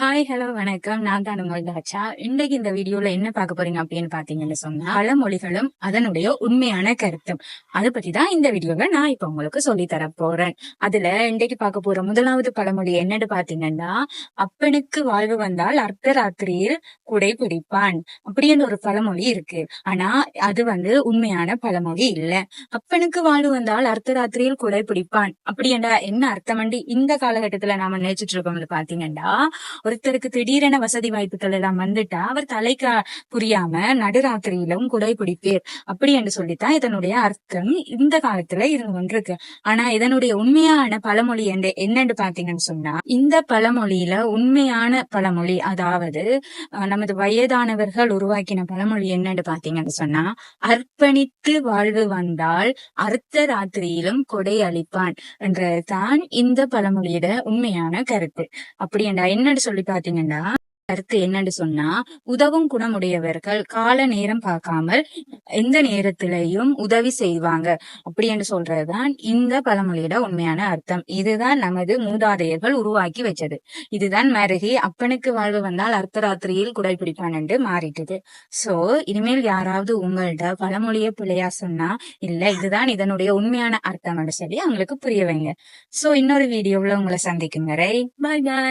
Hi hello வணக்கம். நான் தான் உங்கள் இன்னைக்கு இந்த வீடியோல என்ன பார்க்க போறீங்க அப்படின்னு பாத்தீங்கன்னு சொன்னா பல மொழிகளும் அதனுடைய உண்மையான கருத்தும். அதை பத்தி தான் இந்த வீடியோவை நான் இப்ப உங்களுக்கு சொல்லி தர போறேன். அதுல இன்றைக்கு பார்க்க போற முதலாவது பழமொழி என்னன்னு பாத்தீங்கன்னா அப்பனுக்கு வாழ்வு வந்தால் அர்த்த ராத்திரியில் குடை பிடிப்பான் அப்படின்னு ஒரு பழமொழி இருக்கு. ஆனா அது வந்து உண்மையான பழமொழி இல்ல. அப்பனுக்கு வாழ்வு வந்தால் அர்த்த ராத்திரியில் குடை பிடிப்பான் அப்படின்னா என்ன அர்த்தம்? இந்த காலகட்டத்துல நாம நினைச்சிட்டு இருக்கோம் பாத்தீங்கன்னா ஒருத்தருக்கு திடீரென வசதி வாய்ப்புகள் எல்லாம் வந்துட்டா அவர் தலைக்கு புரியாம நடுராத்திரியிலும் குடை பிடிப்பீர். அப்படி என்று சொல்லித்தான் இதனுடைய அர்த்தம் இந்த காலத்துல இருந்து வந்திருக்கு. ஆனா இதனுடைய உண்மையான பழமொழி என்று என்னன்னு பாத்தீங்கன்னு சொன்னா இந்த பழமொழியில உண்மையான பழமொழி அதாவது நமது வயதானவர்கள் உருவாக்கின பழமொழி என்னன்னு பாத்தீங்கன்னு சொன்னா அர்ப்பணித்து வாழ்வு வந்தால் அர்த்த ராத்திரியிலும் கொடை அளிப்பான் என்றதுதான் இந்த பழமொழியிட உண்மையான கருத்து. அப்படி என்றா என்னன்னு சொல்லி பாத்தீங்கன்னா கருத்து என்னன்னு சொன்னா உதவும் குணமுடையவர்கள் கால நேரம் பார்க்காமல் எந்த நேரத்திலையும் உதவி செய்வாங்க. அப்படி என்று சொல்றதுதான் இந்த பழமொழியோட உண்மையான அர்த்தம். இதுதான் நமது மூதாதையர்கள் உருவாக்கி வச்சது. இதுதான் மருகி அப்பனுக்கு வாழ்வு வந்தால் அர்த்தராத்திரியில் குடல் பிடிப்பான் என்று மாறிட்டது. சோ இனிமேல் யாராவது உங்கள்ட்ட பழமொழியை பிள்ளையா சொன்னா இல்ல இதுதான் இதனுடைய உண்மையான அர்த்தம் சொல்லி அவங்களுக்கு புரிய வைங்க. சோ இன்னொரு வீடியோவுல உங்களை சந்திக்கும் வரை பாய் பாய்